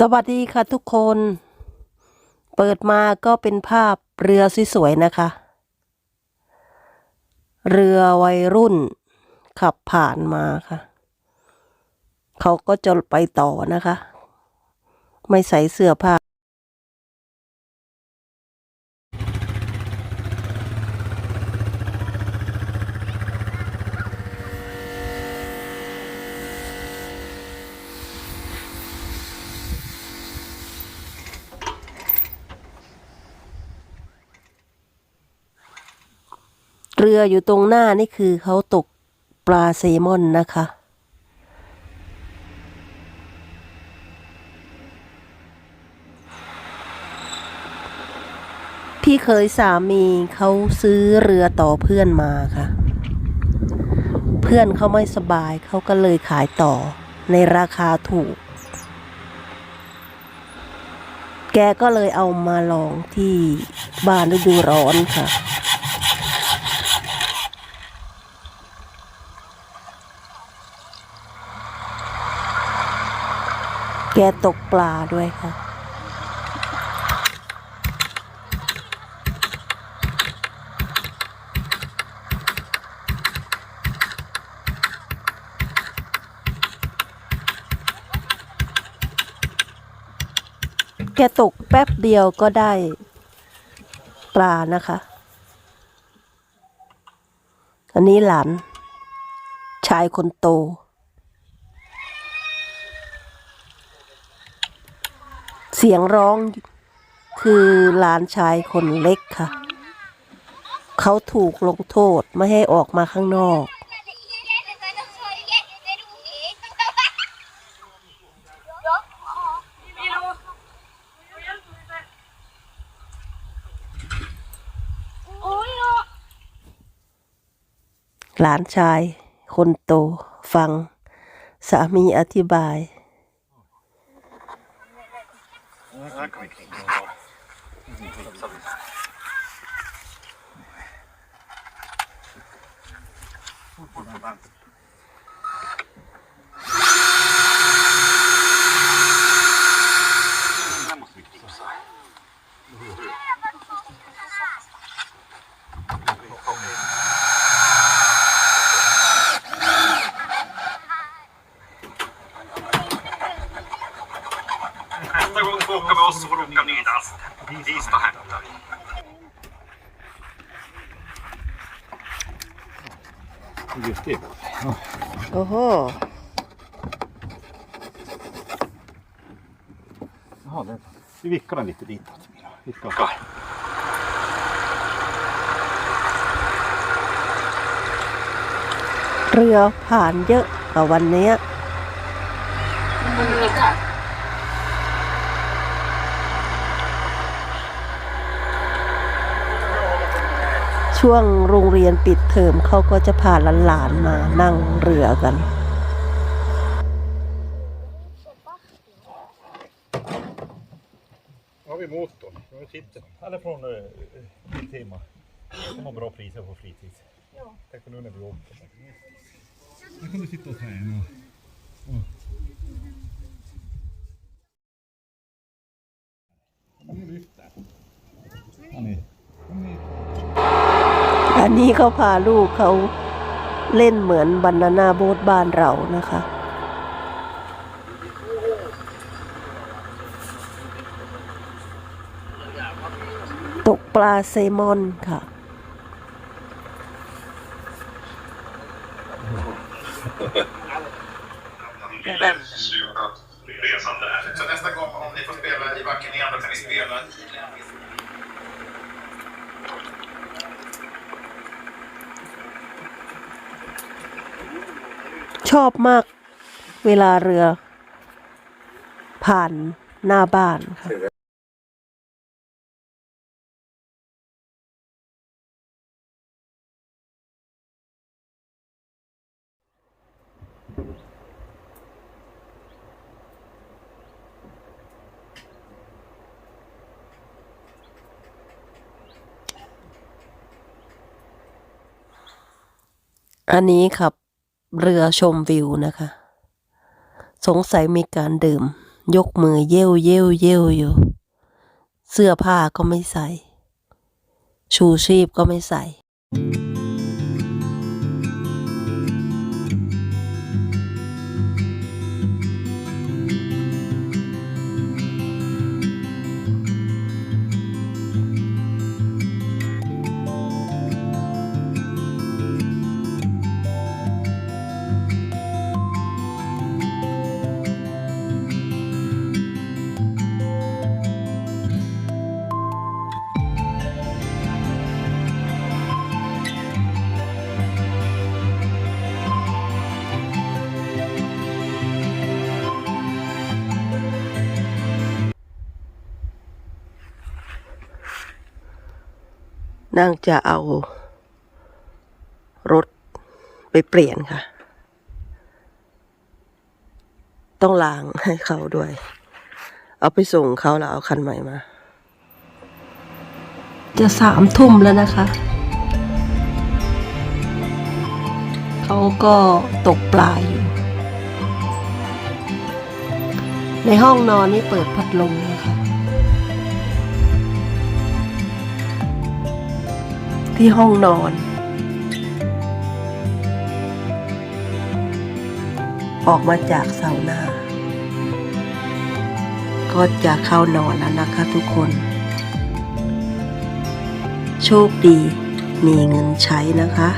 สวัสดีค่ะทุกคน เปิดมาก็เป็นภาพเรือสวยๆนะคะ เรือวัยรุ่นขับผ่านมาค่ะ เขาก็จะไปต่อนะคะ ไม่ใส่เสื้อผ้า เรืออยู่ตรงหน้านี่คือเขาตกปลาเซมอนนะคะ พี่เคยสามีเขาซื้อเรือต่อเพื่อนมาค่ะ เพื่อนเขาไม่สบายเขาก็เลยขายต่อในราคาถูก แกก็เลยเอามาลองที่บ้านฤดูร้อนค่ะ แกตกปลาด้วยค่ะ แกตกแป๊บเดียวก็ได้ปลานะคะ อันนี้หลานชายคนโต เสียงร้องคือหลานชายคนเล็กค่ะ เขาถูกลงโทษไม่ให้ออกมาข้างนอก หลานชายคนโตฟังสามีอธิบาย Znakomi knips. Kurwa, bardzo. Nästa gång får du åka med oss så får du åka ner dans. Dit och hämta. Just det. โอ้โห Jaha, den, vi vickar den lite ditåt. Vicka. Kom. เรือผ่านเยอะกว่าวันเนี้ย ช่วงโรงเรียนปิดเทอมเขาก็จะพาหลานๆมานั่งเรือกัน Nu har vi motorn. Nu har vi titeln. Eller från uh, Biltema. De har bra priser på fritid. Ja. Tänk på nu när vi åker. Här kan du sitta och träna. Ja. Nu lyfter. Han är... Han är... อันนี้เขาพาลูกเขาเล่นเหมือนบานานาโบ๊ทบ้านเรานะคะ ตกปลาเซมอนค่ะ อบมาก เวลาเรือ ผ่านหน้าบ้านค่ะอันนี้ครับ เรือชมวิวนะคะ สงสัยมีการดื่ม ยกมือเย้วเย้วเย้วอยู่ เสื้อผ้าก็ไม่ใส่ ชูชีพก็ไม่ใส่ นั่งจะเอารถไปเปลี่ยนค่ะ ต้องล้างให้เขาด้วย เอาไปส่งเขาแล้วเอาคันใหม่มา จะสามทุ่มแล้วนะคะ เขาก็ตกปลาอยู่ ในห้องนอนนี่เปิดพัดลมนะคะ ที่ห้องนอน ออกมาจากเสาหน้า ก็จะเข้านอนแล้วนะคะทุกคน โชคดีมีเงินใช้นะคะ